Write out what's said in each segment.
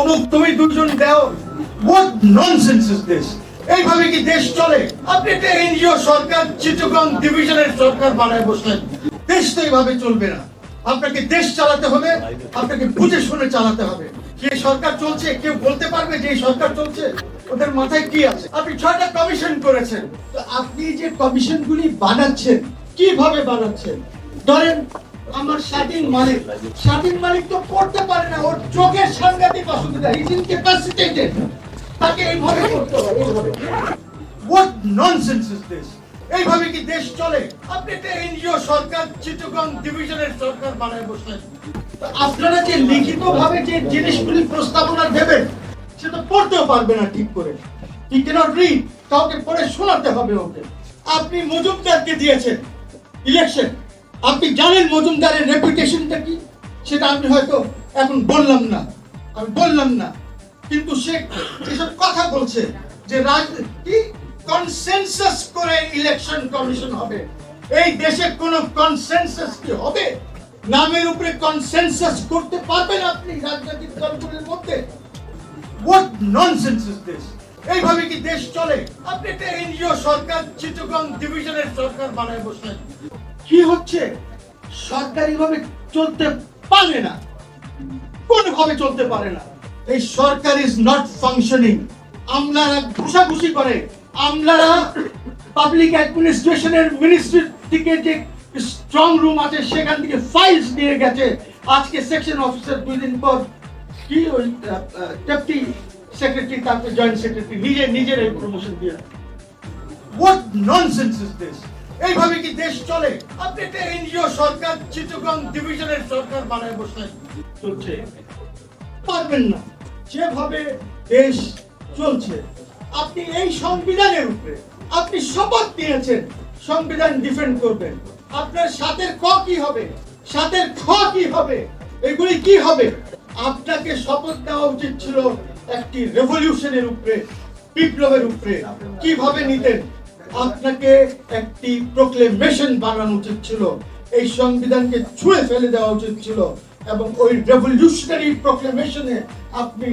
অমুক তুমি দুজন হোয়াট ননসেন্স ইজ দিস এইভাবে কি দেশ চলে? আপনি এনজিও সরকার ডিভিশনের সরকার বানায় বসলেন। দেশ তো এইভাবে চলবে না। আপনাকে দেশ চালাতে হবে, আপনাকে বুঝে শুনে চালাতে হবে। যে সরকার চলছে, কেউ বলতে পারবে যে সরকার চলছে? ওদের মাথায় কি আছে? আপনি ছয়টা কমিশন করেছেন। তো আপনি যে কমিশনগুলি বানাচ্ছেন, কীভাবে বানাচ্ছেন? ধরেন আমার স্বাধীন মালিক। স্বাধীন মালিক তো পড়তে পারে না, ওর চোখের সাংঘাতিক অসুবিধা ইজ তাকে এইভাবে করতে হবে হোয়াট ননসেন্স ইজ দিস এইভাবে কি দেশ চলে? আপনি এনজিও সরকার, চিটগং ডিভিশনের সরকার বানায় বসলেন। আপনারা যে লিখিত ভাবে যে জিনিসগুলি প্রস্তাবনা দেবেন সেটা পড়তেও পারবে না ঠিক করে। হি ক্যানট রিড কাউকে পড়ে শোনাতে হবে ওকে। আপনি মজুমদারকে দিয়েছেন ইলেকশন আপনি জানেন মজুমদারের রেপুটেশনটা কি? সেটা আমি হয়তো এখন বললাম না। আমি বললাম না। কিন্তু সে যেসব কথা বলছে যে রাজনীতি কনসেনসাস করে ইলেকশন কমিশন হবে। এই দেশে কোনো কনসেনসাস কি হবে? নামের উপরে কনসেনসাস করতে পারবেন আপনি রাজনৈতিক দলগুলির মধ্যে? হোয়াট ননসেন্স ইজ এইভাবে কি দেশ চলে? আপনি একটা এনজিও সরকার, চিটগং ডিভিশনের সরকার বানায় বসলেন। কি হচ্ছে? সরকারিভাবে চলতে পারে না। কোনোভাবে চলতে পারে না। এই সরকার ইজ নট ফাংশনিং আমলারা ঘুষাঘুষি করে। আমলারা পাবলিক অ্যাডমিনিস্ট্রেশনের মিনিস্ট্রি থেকে যে স্ট্রং রুম আছে, সেখান থেকে ফাইলস নিয়ে গেছে। আজকে সেকশন অফিসার দুই দিন পর কি ওই ডেপুটি সেক্রেটারি তারপর জয়েন্ট সেক্রেটারি নিজে নিজের এই প্রমোশন দিয়ে হোয়াট ননসেন্স ইজ দিস এইভাবে কি দেশ চলে? আপনি একটা এনজিও সরকার চিটগং ডিভিশনের সরকার বানায় বসলেন চলছে। পারবেন না। যেভাবে দেশ চলছে আপনি এই সংবিধানের উপরে আপনি শপথ নিয়েছেন সংবিধান ডিফেন্ড করবেন। আপনার সাথের ক কি হবে? সাথের খ কি হবে? এগুলি কি হবে? আপনাকে শপথ নেওয়া উচিত ছিল একটি রেভলিউশনের উপরে বিপ্লবের উপরে। কীভাবে নিতেন? আপনাকে একটি প্রোক্লেমেশন বানানো উচিত ছিল। এই সংবিধানকে ছুঁয়ে ফেলে দেওয়া উচিত ছিল এবং ওই রেভলিউশনারি প্রোক্লেমেশনে আপনি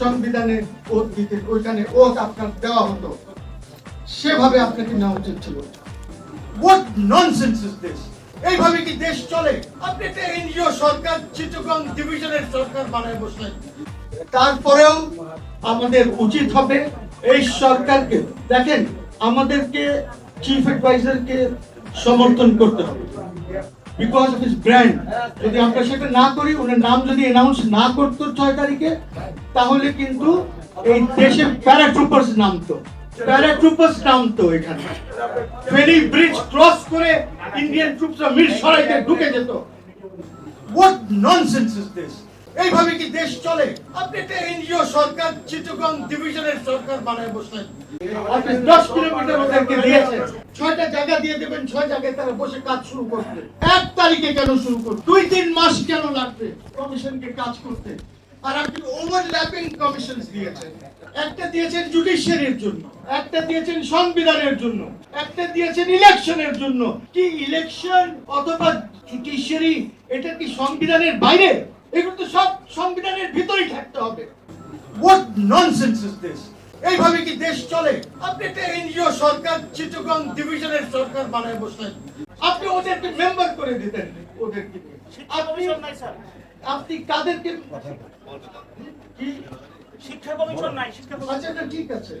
সংবিধানের ওত দিতেন ওইখানে ওত আপনার দেওয়া হতো। সেভাবে আপনাকে নেওয়া উচিত ছিল। হোয়াট ননসেন্স ইজ দিস এইভাবে কি দেশ চলে? আপনি একটা এনজিও সরকার, চিটগং ডিভিশনের সরকার বানায় বসলেন। তারপরেও আমাদের উচিত হবে এই সরকারকে দেখেন আমাদেরকে চিফ অ্যাডভাইজারকে সমর্থন করতে হবে। বিকজ অফ হিস ব্র্যান্ড যদি আমরা সেটা না করি, ওনার নাম যদি অ্যানাউন্স না করতো ছয় তারিখে, তাহলে কিন্তু এই দেশে প্যারাট্রুপার্স নামতো। প্যারাট্রুপার্স নামতো এখানে। ফেরি ব্রিজ ক্রস করে ইন্ডিয়ান ট্রুপসরা মির সরাইতে ঢুকে যেত। হোয়াট ননসেন্স ইজ দিস এইভাবে কি দেশ চলে? আপনি একটা এনজিও সরকার, চিটগং ডিভিশনের সরকার বানায় বসলেন। দশ কিলোমিটার ওদেরকে দিয়েছেন। ছয়টা জায়গা দিয়ে দেবেন, ছয় জায়গায় তারা বসে কাজ শুরু করবে। এক তারিখে কেন শুরু করবে? দুই, তিন মাস কেন লাগবে কমিশনকে কাজ করতে? আর আপনি ওভারল্যাপিং কমিশন দিয়েছেন। একটা দিয়েছেন জুডিশিয়ারির জন্য, একটা দিয়েছেন সংবিধানের জন্য, একটা দিয়েছেন ইলেকশনের জন্য। কি ইলেকশন অথবা জুডিশিয়ারি এটা কি সংবিধানের বাইরে? এগুলো তো সব সংবিধানের ভিতরেই থাকতে হবে। হোয়াট ননসেন্স ইজ দিস এইভাবে কি দেশ চলে? আপনি একটা এনজিও সরকার চিটগং ডিভিশনের সরকার বানায় বসলেন। আপনি ওদেরকে মেম্বার করে দিতেন ওদেরকে। আপনি আপনি কাদেরকে কি? শিক্ষা কমিশন নাই শিক্ষা আচ্ছা ঠিক আছে।